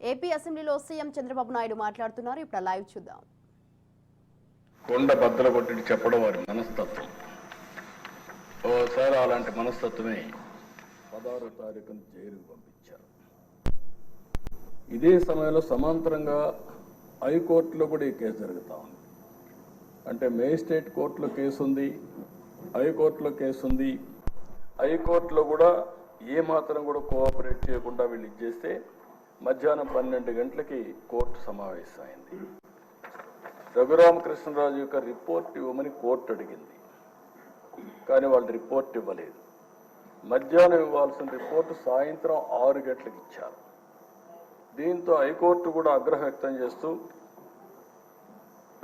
AP అసెంబ్లీలో CM Chandrababu Naidu మాట్లాడుతున్నారు. ఇప్పుడు లైవ్ చూద్దాం. కొండ బద్దలు చెప్పడం వారి మనస్తత్వం. ఓసారి అలాంటి మనస్తత్వమే పదహారో తారీఖున జైలుకు పంపించారు. ఇదే సమయంలో సమాంతరంగా హైకోర్టులో కూడా ఈ కేసు జరుగుతూ ఉంది. అంటే మేజిస్ట్రేట్ కోర్టులో కేసు ఉంది హైకోర్టులో కేసు ఉంది హైకోర్టులో కూడా ఏ మాత్రం కూడా కోఆపరేట్ చేయకుండా వీళ్ళు ఇచ్చేస్తే మధ్యాహ్నం పన్నెండు గంటలకి కోర్టు సమావేశమైంది. రఘురామకృష్ణరాజు యొక్క రిపోర్ట్ ఇవ్వమని కోర్టు అడిగింది. కానీ వాళ్ళు రిపోర్ట్ ఇవ్వలేదు. మధ్యాహ్నం ఇవ్వాల్సిన రిపోర్టు సాయంత్రం ఆరు గంటలకు ఇచ్చారు. దీంతో హైకోర్టు కూడా ఆగ్రహం వ్యక్తం చేస్తూ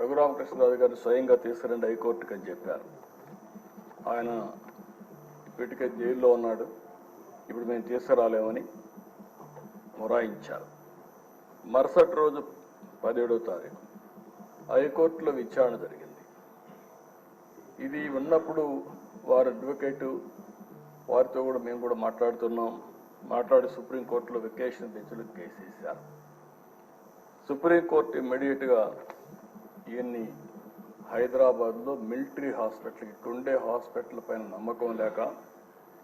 రఘురామకృష్ణరాజు గారు స్వయంగా తీసుకురండి హైకోర్టుకి అని చెప్పారు. ఆయన ఇప్పటికే జైల్లో ఉన్నాడు. ఇప్పుడు మేము తీసుకురాలేమని మొరాయించారు. మరుసటి రోజు పదిహేడో తారీఖు హైకోర్టులో విచారణ జరిగింది. ఇది ఉన్నప్పుడు వారి అడ్వకేటు వారితో కూడా మేము కూడా మాట్లాడుతున్నాం. మాట్లాడి సుప్రీంకోర్టులో వెకేషన్ బెంచ్లో కేసు వేశారు సుప్రీంకోర్టు ఇమ్మీడియట్గా ఈయన్ని హైదరాబాద్లో మిలిటరీ హాస్పిటల్కి టుండే హాస్పిటల్ పైన నమ్మకం లేక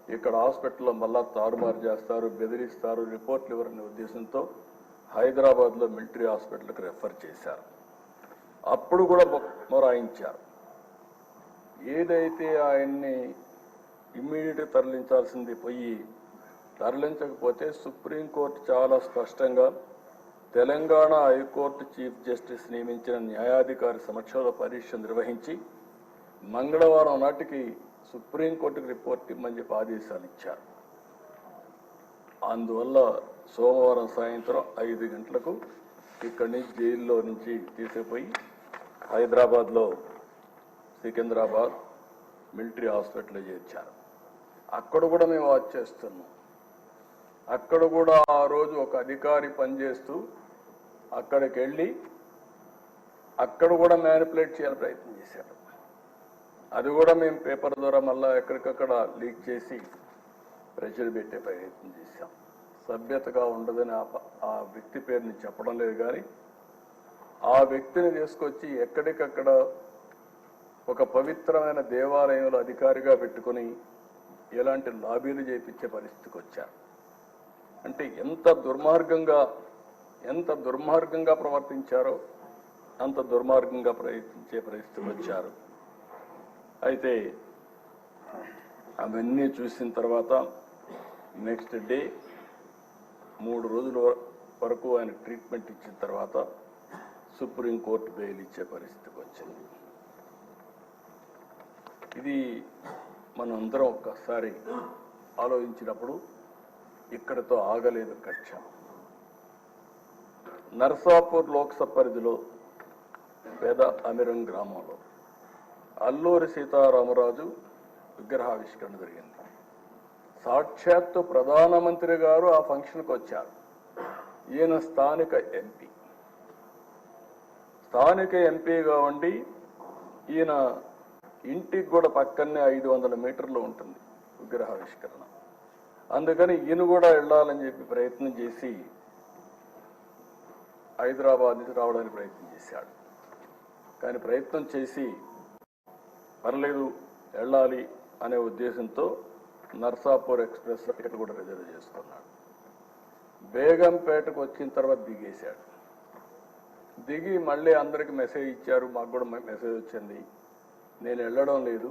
ఇక్కడ హాస్పిటల్లో మళ్ళా తారుమారు చేస్తారు బెదిరిస్తారు. రిపోర్ట్లు ఇవ్వరనే ఉద్దేశంతో హైదరాబాద్లో మిలిటరీ హాస్పిటల్కి రెఫర్ చేశారు. అప్పుడు కూడా మొ- మొరాయించారు. ఏదైతే ఆయన్ని ఇమ్మీడియట్గా తరలించాల్సింది పోయి తరలించకపోతే సుప్రీంకోర్టు చాలా స్పష్టంగా తెలంగాణ హైకోర్టు చీఫ్ జస్టిస్ నియమించిన న్యాయాధికారి సమక్షంలో పరీక్ష నిర్వహించి మంగళవారం నాటికి సుప్రీంకోర్టుకు రిపోర్ట్ ఇమ్మని చెప్పి ఆదేశాలు ఇచ్చారు. అందువల్ల సోమవారం సాయంత్రం ఐదు గంటలకు ఇక్కడి నుంచి జైల్లో నుంచి తీసుకుపోయి హైదరాబాద్లో సికింద్రాబాద్ మిలిటరీ హాస్పిటల్లో చేర్చారు. అక్కడ కూడా మేము వాచ్ చేస్తున్నాం. అక్కడ కూడా ఆ రోజు ఒక అధికారి పనిచేస్తూ అక్కడికి వెళ్ళి అక్కడ కూడా మ్యానిపులేట్ చేయాలని ప్రయత్నం చేశాడు అది కూడా మేము పేపర్ ద్వారా మళ్ళా ఎక్కడికక్కడ లీక్ చేసి ప్రెషర్ పెట్టే ప్రయత్నం చేశాం. సభ్యతగా ఉండదని ఆ ఆ వ్యక్తి పేరుని చెప్పడం లేదు కానీ ఆ వ్యక్తిని తీసుకొచ్చి ఎక్కడికక్కడ ఒక పవిత్రమైన దేవాలయంలో అధికారిగా పెట్టుకొని ఎలాంటి లాబీలు చేపించే పరిస్థితికి వచ్చారు. అంటే ఎంత దుర్మార్గంగా ఎంత దుర్మార్గంగా ప్రవర్తించారో అంత దుర్మార్గంగా ప్రయత్నించే పరిస్థితికి వచ్చారు. అయితే అవన్నీ చూసిన తర్వాత నెక్స్ట్ డే మూడు రోజుల వరకు ఆయన ట్రీట్మెంట్ ఇచ్చిన తర్వాత సుప్రీంకోర్టు బెయిల్ ఇచ్చే పరిస్థితికి వచ్చింది. ఇది మనం అందరం ఒక్కసారి ఆలోచించినప్పుడు ఇక్కడతో ఆగలేదు కక్ష. నర్సాపూర్ లోక్సభ పరిధిలో పేద అమిరం గ్రామంలో అల్లూరి సీతారామరాజు విగ్రహావిష్కరణ జరిగింది. సాక్షాత్తు ప్రధానమంత్రి గారు ఆ ఫంక్షన్కి వచ్చారు. ఈయన స్థానిక ఎంపీ. స్థానిక ఎంపీగా ఉండి ఈయన ఇంటికి కూడా పక్కనే ఐదు వందల మీటర్లు ఉంటుంది విగ్రహావిష్కరణ. అందుకని ఈయన కూడా వెళ్ళాలని చెప్పి ప్రయత్నం చేసి హైదరాబాద్ నుంచి రావడానికి ప్రయత్నం చేశాడు. కానీ ప్రయత్నం చేసి పర్లేదు వెళ్ళాలి అనే ఉద్దేశంతో నర్సాపూర్ ఎక్స్ప్రెస్ టికెట్ కూడా రిజర్వ్ చేసుకున్నాడు బేగంపేటకు వచ్చిన తర్వాత దిగేశాడు. దిగి మళ్ళీ అందరికి మెసేజ్ ఇచ్చారు మాకు కూడా మెసేజ్ వచ్చింది. నేను వెళ్ళడం లేదు.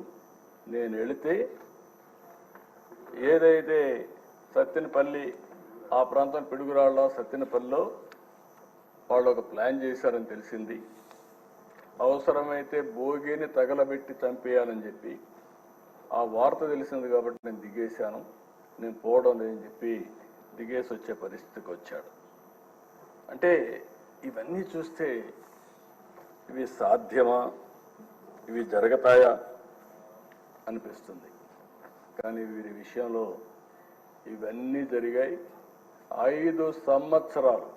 నేను వెళితే ఏదైతే సత్తినపల్లి ఆ ప్రాంతం పిడుగురాళ్ళ సత్తినపల్లిలో వాళ్ళు ఒక ప్లాన్ చేశారని తెలిసింది. అవసరమైతే భోగిని తగలబెట్టి చంపేయాలని చెప్పి ఆ వార్త తెలిసింది కాబట్టి నేను దిగేశాను. నేను పోవడం లేదని చెప్పి దిగేసి వచ్చే పరిస్థితికి వచ్చాడు. అంటే ఇవన్నీ చూస్తే ఇవి సాధ్యమా? ఇవి జరగతాయా? అనిపిస్తుంది. కానీ వీరి విషయంలో ఇవన్నీ జరిగాయి. ఐదు సంవత్సరాలు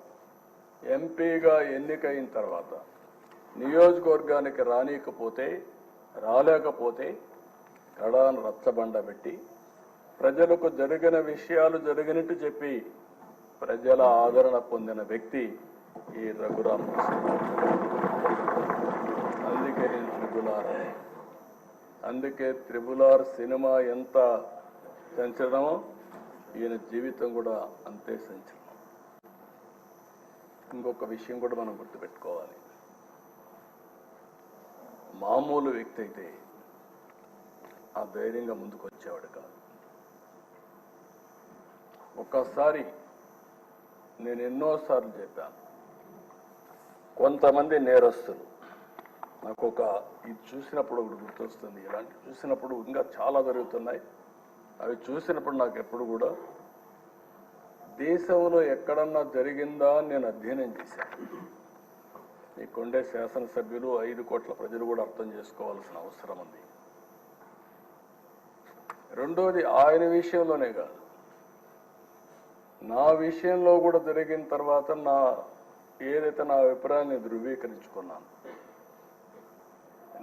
ఎంపీగా ఎన్నికైన తర్వాత నియోజకవర్గానికి రానియకపోతే రాలేకపోతే కడాను రచ్చబండ పెట్టి ప్రజలకు జరిగిన విషయాలు జరిగినట్టు చెప్పి ప్రజల ఆదరణ పొందిన వ్యక్తి ఈ రఘురామ్ అందుకే నేను త్రిపులార్ అందుకే త్రిబులార్ సినిమా ఎంత సంచలనమో ఈయన జీవితం కూడా అంతే సంచలనం. ఇంకొక విషయం కూడా మనం గుర్తుపెట్టుకోవాలి. మామూలు వ్యక్తి అయితే ఆ ధైర్యంగా ముందుకు వచ్చేవాడు కాదు. ఒక్కసారి నేను ఎన్నోసార్లు చెప్పాను కొంతమంది నేరస్తులు నాకు ఒక ఇది చూసినప్పుడు ఒకటి గుర్తొస్తుంది ఇలాంటి చూసినప్పుడు ఇంకా చాలా జరుగుతున్నాయి. అవి చూసినప్పుడు నాకు ఎప్పుడు కూడా దేశంలో ఎక్కడన్నా జరిగిందా నేను అధ్యయనం చేశాను. ఈ కొండే శాసనసభ్యులు ఐదు కోట్ల ప్రజలు కూడా అర్థం చేసుకోవాల్సిన అవసరం ఉంది. రెండోది ఆయన విషయంలోనే కాదు. నా విషయంలో కూడా జరిగిన తర్వాత నా ఏదైతే నా అభిప్రాయాన్ని ధృవీకరించుకున్నాను.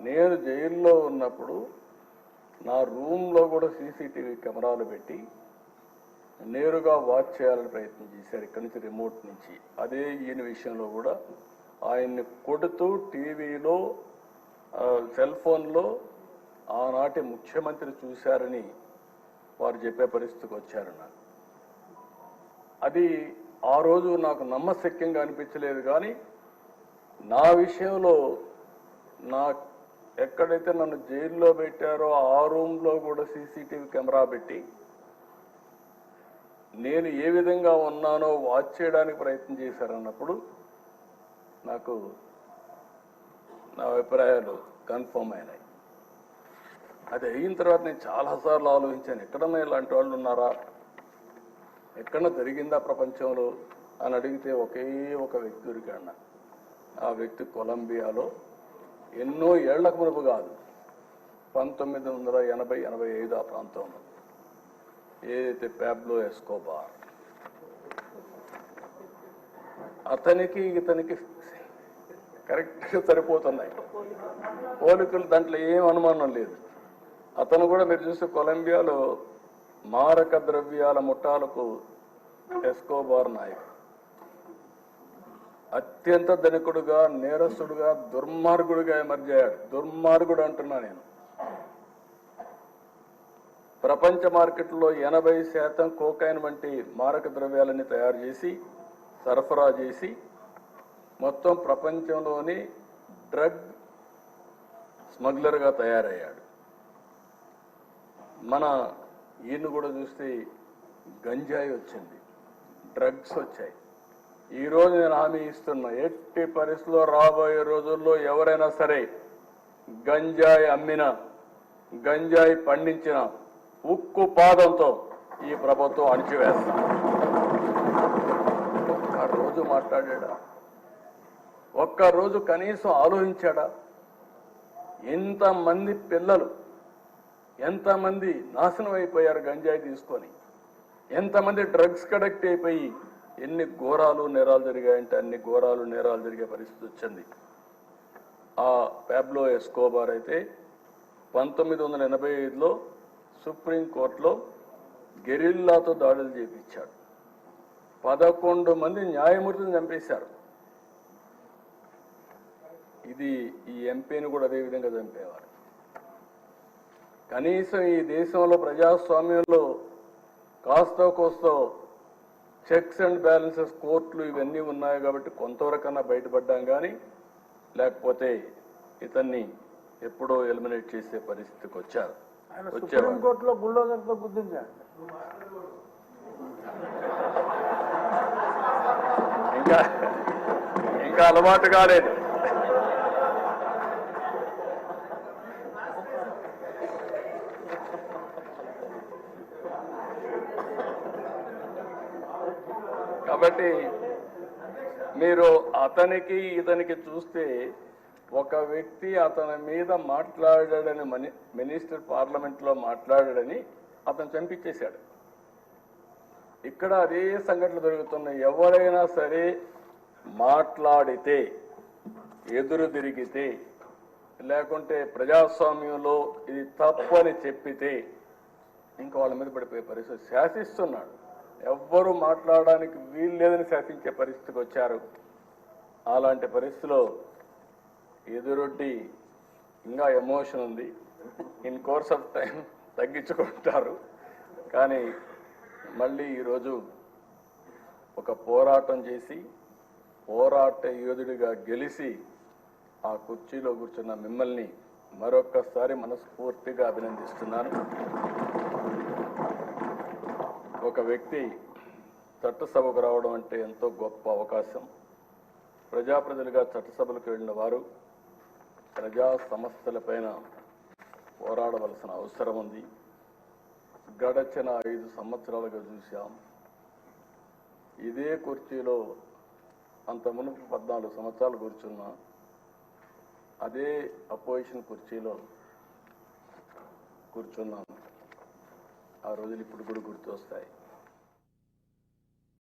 నేను జైల్లో ఉన్నప్పుడు నా రూమ్లో కూడా సీసీటీవీ కెమెరాలు పెట్టి నేరుగా వాచ్ చేయాలని ప్రయత్నం చేశారు. ఇక్కడి నుంచి రిమోట్ నుంచి. అదే ఈయన విషయంలో కూడా ఆయన్ని కొడుతూ టీవీలో సెల్ ఫోన్లో ఆనాటి ముఖ్యమంత్రి చూశారని వారు చెప్పే పరిస్థితికి వచ్చారు నాకు. అది ఆ రోజు నాకు నమ్మశక్యంగా అనిపించలేదు కానీ నా విషయంలో నా ఎక్కడైతే నన్ను జైల్లో పెట్టారో ఆ రూమ్లో కూడా సీసీటీవీ కెమెరా పెట్టి నేను ఏ విధంగా ఉన్నానో వాచ్ చేయడానికి ప్రయత్నం చేశారన్నప్పుడు నాకు నా అభిప్రాయాలు కన్ఫర్మ్ అయినాయి. అది అయిన తర్వాత నేను చాలాసార్లు ఆలోచించాను ఎక్కడన్నా ఇలాంటి వాళ్ళు ఉన్నారా? ఎక్కడ జరిగిందా ప్రపంచంలో? అని అడిగితే ఒకే ఒక వ్యక్తి దొరికాడు. ఆ వ్యక్తి కొలంబియాలో ఎన్నో ఏళ్ళకు మునుపు కాదు పంతొమ్మిది వందల ఎనభై ఎనభై ఐదు ఆ ప్రాంతంలో. ఏదైతే ప్యాబ్లో ఎస్కోబార్ అతనికి ఇతనికి కరెక్ట్గా సరిపోతున్నాయి. పోలికలు దాంట్లో ఏం అనుమానం లేదు. అతను కూడా మీరు చూస్తే కొలంబియాలో మారక ద్రవ్యాల ముఠాలకు ఎస్కోబార్ నాయకుడు అత్యంత ధనికుడుగా నేరస్తుడుగా దుర్మార్గుడుగా ఎమర్జయ్యాడు దుర్మార్గుడు అంటున్నా నేను. ప్రపంచ మార్కెట్లో ఎనభై శాతం కోకైన్ వంటి మారక ద్రవ్యాలని తయారు చేసి సరఫరా చేసి మొత్తం ప్రపంచంలోని డ్రగ్ స్మగ్లర్గా తయారయ్యాడు. మన ఈయన కూడా చూస్తే గంజాయి వచ్చింది. డ్రగ్స్ వచ్చాయి. ఈరోజు నేను హామీ ఇస్తున్నా ఎట్టి పరిస్థితుల్లో రాబోయే రోజుల్లో ఎవరైనా సరే గంజాయి అమ్మిన గంజాయి పండించిన ఉక్కు పాదంతో ఈ ప్రభుత్వం అణిచివేస్తాం. ఒక్క రోజు మాట్లాడా ఒక్కరోజు కనీసం ఆలోచించాడా? ఎంతమంది పిల్లలు ఎంతమంది నాశనం అయిపోయారు గంజాయి తీసుకొని? ఎంతమంది డ్రగ్స్ కడెక్ట్ అయిపోయి ఎన్ని ఘోరాలు నేరాలు జరిగాయంటే అన్ని ఘోరాలు నేరాలు జరిగే పరిస్థితి వచ్చింది. ఆ ప్యాబ్లో ఎస్కోబార్ అయితే పంతొమ్మిది వందల ఎనభై ఐదులో సుప్రీంకోర్టులో గెరిల్లాతో దాడులు చేపించాడు. పదకొండు మంది న్యాయమూర్తిని చంపేశారు. ఇది ఈ ఎంపీని కూడా అదే విధంగా చంపేవారు. కనీసం ఈ దేశంలో ప్రజాస్వామ్యంలో కాస్తో కోస్తో చెక్స్ అండ్ బ్యాలెన్సెస్ కోర్టులు ఇవన్నీ ఉన్నాయి కాబట్టి కొంతవరకన్నా బయటపడ్డాం కానీ లేకపోతే ఇతన్ని ఎప్పుడో ఎలిమినేట్ చేసే పరిస్థితికి వచ్చారు. సుప్రీంకోర్టులో బుల్డోజర్తో గుర్తించాడు ఇంకా ఇంకా అలవాటు కాలేదు కాబట్టి మీరు అతనికి ఇతనికి చూస్తే ఒక వ్యక్తి అతని మీద మాట్లాడాడని మని మినిస్టర్ పార్లమెంట్లో మాట్లాడాడని అతను చంపించేశాడు. ఇక్కడ అదే సంఘటనలు జరుగుతున్నాయి. ఎవరైనా సరే మాట్లాడితే ఎదురు తిరిగితే లేకుంటే ప్రజాస్వామ్యంలో ఇది తప్పు అని చెప్పితే ఇంకా వాళ్ళ మీద పడిపోయే పరిస్థితి శాసిస్తున్నాడు. ఎవ్వరూ మాట్లాడడానికి వీలు లేదని శాసించే పరిస్థితికి వచ్చారు. అలాంటి పరిస్థితిలో ఎదురొడ్డి ఇంకా ఎమోషన్ ఉంది. ఇన్ కోర్స్ ఆఫ్ టైం తగ్గించుకుంటారు. కానీ మళ్ళీ ఈరోజు ఒక పోరాటం చేసి పోరాట యోధుడిగా గెలిచి ఆ కుర్చీలో కూర్చున్న మిమ్మల్ని మరొక్కసారి మనస్ఫూర్తిగా అభినందిస్తున్నాను. ఒక వ్యక్తి చట్టసభకు రావడం అంటే ఎంతో గొప్ప అవకాశం. ప్రజాప్రతినిధులుగా చట్టసభలకు వెళ్ళిన వారు ప్రజా సమస్యలపైన పోరాడవలసిన అవసరం ఉంది. గడచిన ఐదు సంవత్సరాలుగా చూశాం. ఇదే కుర్చీలో అంత మునుపు పద్నాలుగు సంవత్సరాలు కూర్చున్నా అదే అపోజిషన్ కుర్చీలో కూర్చున్నాను ఆ రోజులు ఇప్పుడు కూడా గుర్తొస్తాయి.